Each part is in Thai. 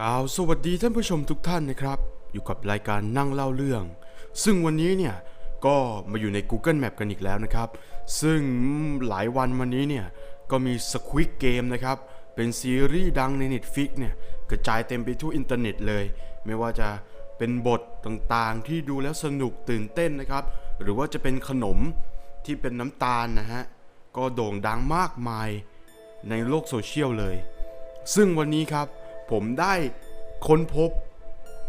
กล่าวสวัสดีท่านผู้ชมทุกท่านนะครับ อยู่กับรายการนั่งเล่าเรื่อง ซึ่งวันนี้เนี่ยก็มาอยู่ใน Google Map กันอีกแล้วนะครับ ซึ่งหลายวันมานี้เนี่ยก็มี Squid Game นะครับ เป็นซีรีส์ดังใน Netflix เนี่ยกระจายเต็มไปทั่วอินเทอร์เน็ตเลย ไม่ว่าจะเป็นบทต่างๆ ที่ดูแล้วสนุกตื่นเต้นนะครับ หรือว่าจะเป็นขนมที่เป็นน้ำตาลนะฮะ ก็โด่งดังมากมายในโลกโซเชียลเลย ซึ่งวันนี้ครับ ผมได้ค้นพบ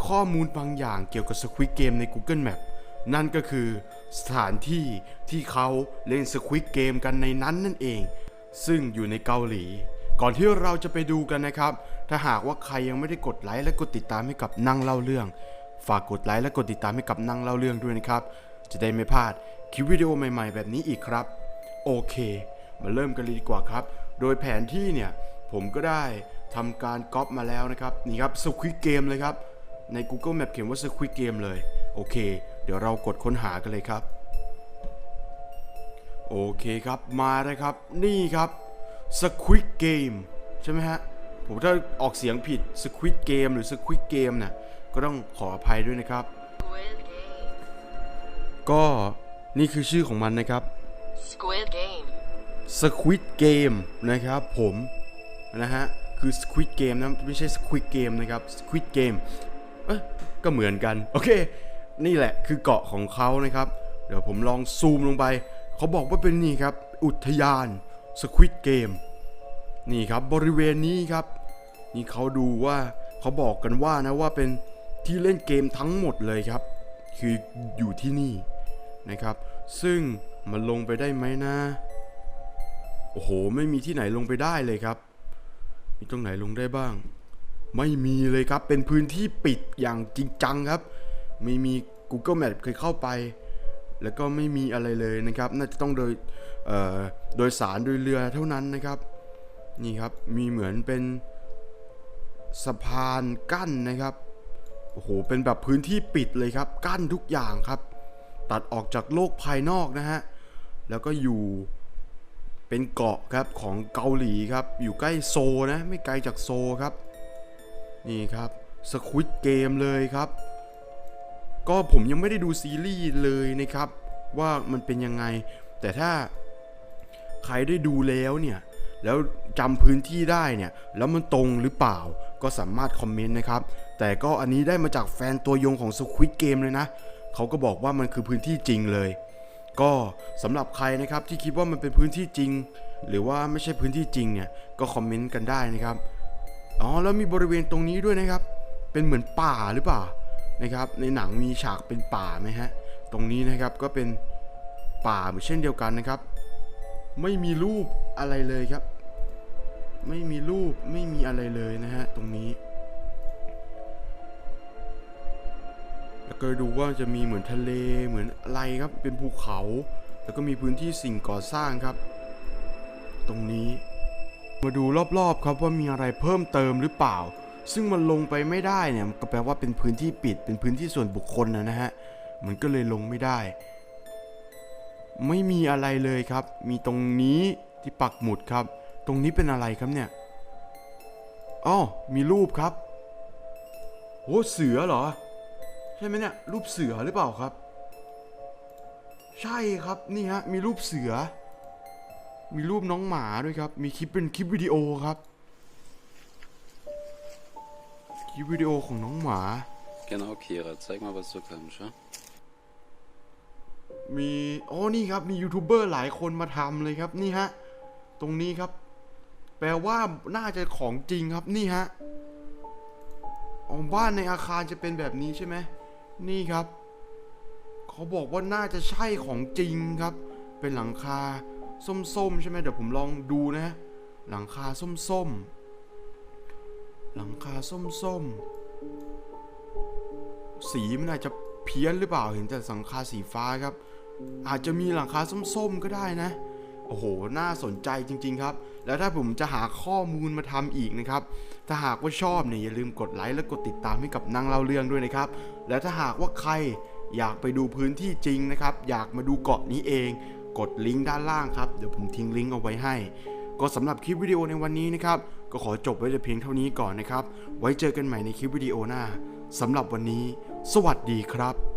ข้อมูลบางอย่างเกี่ยวกับ Squid Game ใน Google Map นั่นก็คือสถานที่ที่เขาเล่น Squid Game กันในนั้นนั่นเอง ซึ่งอยู่ในเกาหลี ก่อนที่เราจะไปดูกันนะครับ ถ้าหากว่าใครยังไม่ได้กดไลค์และกดติดตามให้กับนั่งเล่าเรื่อง ฝากกดไลค์และกดติดตามให้กับนั่งเล่าเรื่องด้วยนะครับ จะได้ไม่พลาดคลิปวิดีโอใหม่ๆ แบบนี้อีกครับ โอเค มาเริ่มกันเลยดีกว่าครับ โดยแผนที่เนี่ยผมก็ได้ ทำการก๊อปมาแล้วนะครับนี่ครับ Squid Game เลยครับ ใน Google Map เขียนว่า Squid Game เลย โอเค เดี๋ยวเรากดค้นหากันเลยครับ โอเคครับมาเลยครับ นี่ครับ Squid Game ใช่ไหมฮะ ผมถ้าออกเสียงผิด Squid Game หรือ Squid Game น่ะก็ต้องขออภัยด้วยนะครับ Squid Game. ก็นี่คือชื่อของมันนะครับ Squid Game. Squid Game นะครับผมนะฮะ คือ Squid Game นะไม่ใช่ Squid Game นะครับ Squid Game เอ้ยก็เหมือนกันโอเค นี่แหละคือเกาะของเขานะครับ เดี๋ยวผมลองซูมลงไป เขาบอกว่าเป็นนี่ครับ อุทยาน Squid Game นี่ครับบริเวณนี้ครับ นี่เขาดูว่าเขาบอกกันว่านะว่าเป็นที่เล่นเกมทั้งหมดเลยครับ คืออยู่ที่นี่นะครับ ซึ่งมันลงไปได้ไหมนะ โอ้โห ไม่มีที่ไหนลงไปได้เลยครับ มีตรงไหนลงได้บ้าง ไม่มีเลยครับ เป็นพื้นที่ปิดอย่างจริงจังครับ ไม่มี Google Map เคยเข้าไป แล้วก็ไม่มีอะไรเลยนะครับ น่าจะต้องโดยโดยสารโดยเรือเท่านั้นนะครับ นี่ครับ มีเหมือนเป็นสะพานกั้นนะครับ โอ้โห เป็นแบบพื้นที่ปิดเลยครับ กั้นทุกอย่างครับ ตัดออกจากโลกภายนอกนะฮะ แล้วก็อยู่ เป็นเกาะครับของเกาหลีครับ อยู่ใกล้โซนะไม่ไกลจากโซครับ นี่ครับสควิตเกมเลยครับ ก็ผมยังไม่ได้ดูซีรีส์เลยนะครับ ว่ามันเป็นยังไง แต่ถ้าใครได้ดูแล้วเนี่ยแล้วจำพื้นที่ได้เนี่ยแล้วมันตรงหรือเปล่าก็สามารถคอมเมนต์นะครับ แต่ก็อันนี้ได้มาจากแฟนตัวยงของ Squid Game เลยนะ เขาก็บอกว่ามันคือพื้นที่จริงเลย ก็สำหรับใครนะครับที่คิดว่ามันเป็นพื้นที่จริง หรือว่าไม่ใช่พื้นที่จริงเนี่ยก็คอมเมนต์กันได้นะครับอ๋อแล้วมีบริเวณตรงนี้ด้วยนะครับ เป็นเหมือนป่าหรือเปล่านะครับ ในหนังมีฉากเป็นป่าไหมฮะตรงนี้นะครับก็เป็นป่าเหมือนเช่นเดียวกันนะครับ ไม่มีรูปอะไรเลยครับ ไม่มีรูปไม่มีอะไรเลยนะฮะตรงนี้ ก็ดูว่าจะมีเหมือนทะเลเหมือนอะไรครับเป็นภูเขา แล้วก็มีพื้นที่สิ่งก่อสร้างครับ ตรงนี้ มาดูรอบๆครับว่ามีอะไรเพิ่มเติมหรือเปล่า ซึ่งมันลงไปไม่ได้เนี่ยก็แปลว่าเป็นพื้นที่ปิดเป็นพื้นที่ส่วนบุคคลนะนะฮะมันก็เลยลงไม่ได้ ไม่มีอะไรเลยครับ มีตรงนี้ที่ปักหมุดครับ ตรงนี้เป็นอะไรครับเนี่ยอ๋อมีรูปครับโอ้เสือเหรอ ใช่ไหมเนี่ยรูปเสือหรือเปล่าครับ ใช่ครับนี่ฮะมีรูปเสือ มีรูปน้องหมาด้วยครับ มีคลิปเป็นคลิปวิดีโอครับคลิปวิดีโอของน้องหมา Genau, Kira, zeig mal, was du kannst, ja? มีอ๋อนี่ครับมียูทูบเบอร์หลายคนมาทำเลยครับนี่ฮะตรงนี้ครับ แปลว่าน่าจะของจริงครับนี่ฮะอ๋อบ้านในอาคารจะเป็นแบบนี้ใช่ไหม นี่ครับ เขาบอกว่าน่าจะใช่ของจริงครับ เป็นหลังคาส้มๆ ใช่ไหมเดี๋ยวผมลองดูนะ หลังคาส้มๆ หลังคาส้มๆ สีมันอาจจะเพี้ยนหรือเปล่าเห็นแต่หลังคาสีฟ้าครับ อาจจะมีหลังคาส้มๆ ก็ได้นะ โอ้โห น่าสนใจจริง ๆ ครับ แล้วถ้าผมจะหาข้อมูลมาทำอีกนะครับ ถ้าหากว่าชอบเนี่ยอย่าลืมกดไลค์และกดติดตามให้กับนั่งเล่าเรื่องด้วยนะครับ และถ้าหากว่าใครอยากไปดูพื้นที่จริงนะครับ อยากมาดูเกาะนี้เอง กดลิงก์ด้านล่างครับ เดี๋ยวผมทิ้งลิงก์เอาไว้ให้ ก็สำหรับคลิปวิดีโอในวันนี้นะครับ ก็ก็ขอจบไว้แต่เพียงเท่านี้ก่อนนะครับ ไว้เจอกันใหม่ในคลิปวิดีโอหน้าสำหรับวันนี้ สวัสดีครับ